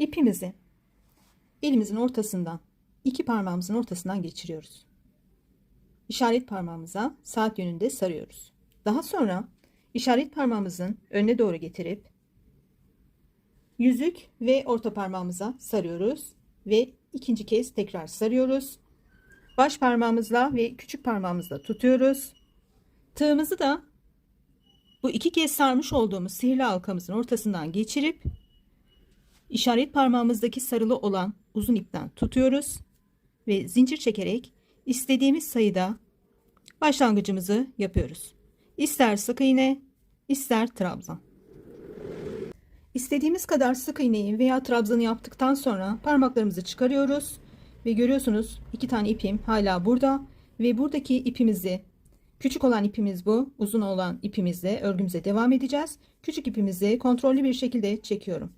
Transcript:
İpimizi elimizin ortasından iki parmağımızın ortasından geçiriyoruz. İşaret parmağımıza saat yönünde sarıyoruz. Daha sonra işaret parmağımızın önüne doğru getirip yüzük ve orta parmağımıza sarıyoruz ve ikinci kez tekrar sarıyoruz. Baş parmağımızla ve küçük parmağımızla tutuyoruz. Tığımızı da bu iki kez sarmış olduğumuz sihirli halkamızın ortasından geçirip işaret parmağımızdaki sarılı olan uzun ipten tutuyoruz ve zincir çekerek istediğimiz sayıda başlangıcımızı yapıyoruz. İster sık iğne, ister trabzan. İstediğimiz kadar sık iğneyi veya trabzanı yaptıktan sonra parmaklarımızı çıkarıyoruz ve görüyorsunuz iki tane ipim hala burada ve buradaki ipimizi küçük olan ipimiz bu uzun olan ipimizle örgümüze devam edeceğiz. Küçük ipimizi kontrollü bir şekilde çekiyorum.